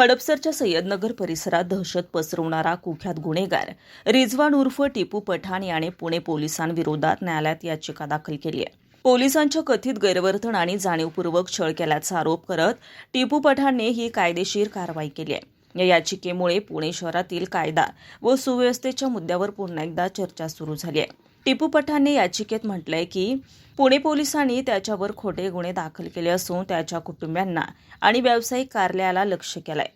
हडपसरच्या सय्यदनगर परिसरात दहशत पसरवणारा कुख्यात गुन्हेगार रिझवान उर्फ टिपू पठाण याने पुणे पोलिसांविरोधात न्यायालयात याचिका दाखल केली आहे. पोलिसांच्या कथित गैरवर्तन आणि जाणीवपूर्वक छळ केल्याचा आरोप करत टिपू पठाणने ही कायदेशीर कारवाई केली आहे. या याचिकेमुळे पुणे शहरातील कायदा व सुव्यवस्थेच्या मुद्द्यावर पुन्हा एकदा चर्चा सुरू झाली आहे. टिपू पठाणने याचिकेत म्हटलंय की पुणे पोलिसांनी त्याच्यावर खोटे गुन्हे दाखल केले असून त्याच्या कुटुंबियांना आणि व्यावसायिक कार्यालयाला लक्ष केलंय.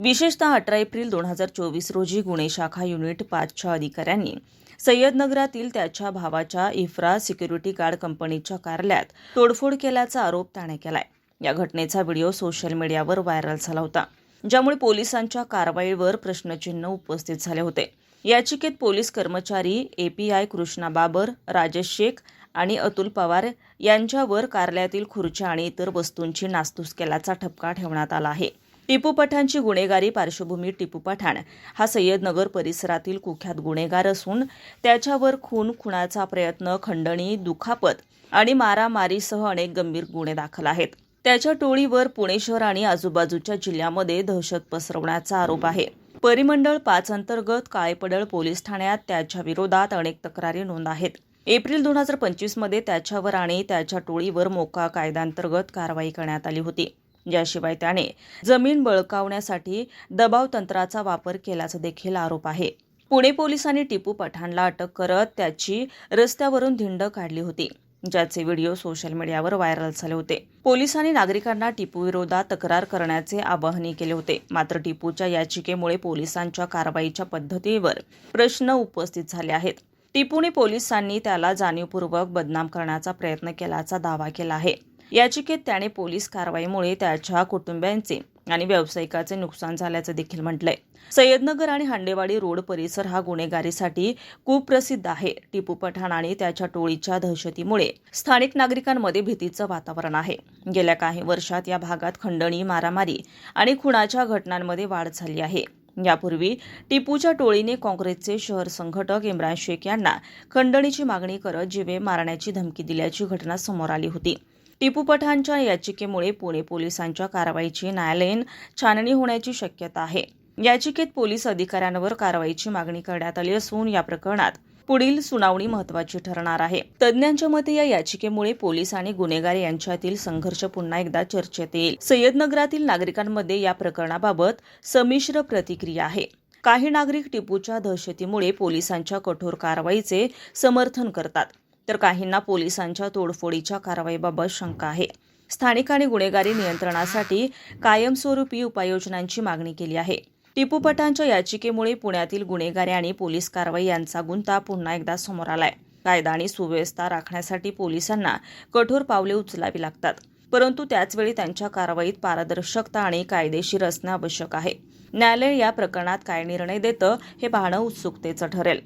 विशेषतः अठरा एप्रिल दोन हजार चोवीस रोजी गुन्हे शाखा युनिट पाचच्या अधिकाऱ्यांनी सय्यदनगरातील त्याच्या भावाच्या इफ्रा सिक्युरिटी गार्ड कंपनीच्या कार्यालयात तोडफोड केल्याचा आरोप त्याने केलाय. या घटनेचा व्हिडिओ सोशल मीडियावर व्हायरल झाला होता. ज्यामुळे पोलिसांच्या कारवाईवर प्रश्नचिन्ह उपस्थित झाले होते. याचिकेत पोलीस कर्मचारी एपीआय कृष्णा बाबर राजेश शेख आणि अतुल पवार यांच्यावर कार्यालयातील खुर्च्या आणि इतर वस्तूंची नासधूस केल्याचा ठपका ठेवण्यात आला आहे. टिपू पठाणची गुन्हेगारी पार्श्वभूमी टिपू पठाण हा सय्यदनगर परिसरातील कुख्यात गुन्हेगार असून त्याच्यावर खून खुणाचा प्रयत्न खंडणी दुखापत आणि मारामारीसह अनेक गंभीर गुन्हे दाखल आहेत. त्याच्या टोळीवर पुणे शहर आणि आजूबाजूच्या जिल्ह्यामध्ये दहशत पसरवण्याचा आरोप आहे. परिमंडळ पाच अंतर्गत काळेपडळ पोलीस ठाण्यात त्याच्या विरोधात अनेक तक्रारी नोंद आहेत. एप्रिल दोन हजार पंचवीसमध्ये त्याच्यावर आणि त्याच्या टोळीवर मोका कायद्यांतर्गत कारवाई करण्यात आली होती. याशिवाय त्याने जमीन बळकावण्यासाठी दबाव तंत्राचा वापर केल्याचा देखील आरोप आहे. पुणे पोलिसांनी टिपू पठाणला अटक करत त्याची रस्त्यावरून धिंड काढली होती. ज्याचे व्हिडिओ सोशल मीडियावर व्हायरल झाले होते. पोलिसांनी नागरिकांना टिपू विरोधात तक्रार करण्याचे आवाहनही केले होते. मात्र टिपूच्या याचिकेमुळे पोलिसांच्या कारवाईच्या पद्धतीवर प्रश्न उपस्थित झाले आहेत. टिपूने पोलिसांनी त्याला जाणीवपूर्वक बदनाम करण्याचा प्रयत्न केल्याचा दावा केला आहे. याचिकेत त्याने पोलीस कारवाईमुळे त्याच्या कुटुंबियांचे आणि व्यावसायिकाचे नुकसान झाल्याचं देखील म्हटलंय. सय्यदनगर आणि हांडेवाडी रोड परिसर हा गुन्हेगारीसाठी कुप्रसिद्ध आहे. टिपू पठाण आणि त्याच्या टोळीच्या दहशतीमुळे स्थानिक नागरिकांमध्ये भीतीचं वातावरण आहे. गेल्या काही वर्षात या भागात खंडणी मारामारी आणि खुणाच्या घटनांमध्ये वाढ झाली आहे. यापूर्वी टिपूच्या टोळीने काँग्रेसचे शहर संघटक इम्रान शेख यांना खंडणीची मागणी करत जिवे मारण्याची धमकी दिल्याची घटना समोर आली होती. टिपू पठाणच्या याचिकेमुळे पुणे पोलिसांच्या कारवाईची न्यायालयीन छाननी होण्याची शक्यता आहे. याचिकेत पोलीस अधिकाऱ्यांवर कारवाईची मागणी करण्यात आली असून या प्रकरणात पुढील सुनावणी महत्वाची ठरणार आहे. तज्ज्ञांच्या मते या याचिकेमुळे पोलीस आणि गुन्हेगार यांच्यातील संघर्ष पुन्हा एकदा चर्चेत येईल. सय्यदनगरातील नागरिकांमध्ये या प्रकरणाबाबत संमिश्र प्रतिक्रिया आहे. काही नागरिक टिपूच्या दहशतीमुळे पोलिसांच्या कठोर कारवाईचे समर्थन करतात. तर काहींना पोलिसांच्या तोडफोडीच्या कारवाईबाबत शंका आहे. स्थानिक आणि गुन्हेगारी नियंत्रणासाठी कायमस्वरूपी उपाययोजनांची मागणी केली आहे. टिपूपटांच्या याचिकेमुळे पुण्यातील गुन्हेगारी आणि पोलीस कारवाई यांचा गुंता पुन्हा एकदा समोर आलाय. कायदा आणि सुव्यवस्था राखण्यासाठी पोलिसांना कठोर पावले उचलावी लागतात. परंतु त्याचवेळी त्यांच्या कारवाईत पारदर्शकता आणि कायदेशीर असणं आवश्यक आहे. न्यायालय या प्रकरणात काय निर्णय देतं हे पाहणं उत्सुकतेचं ठरेल.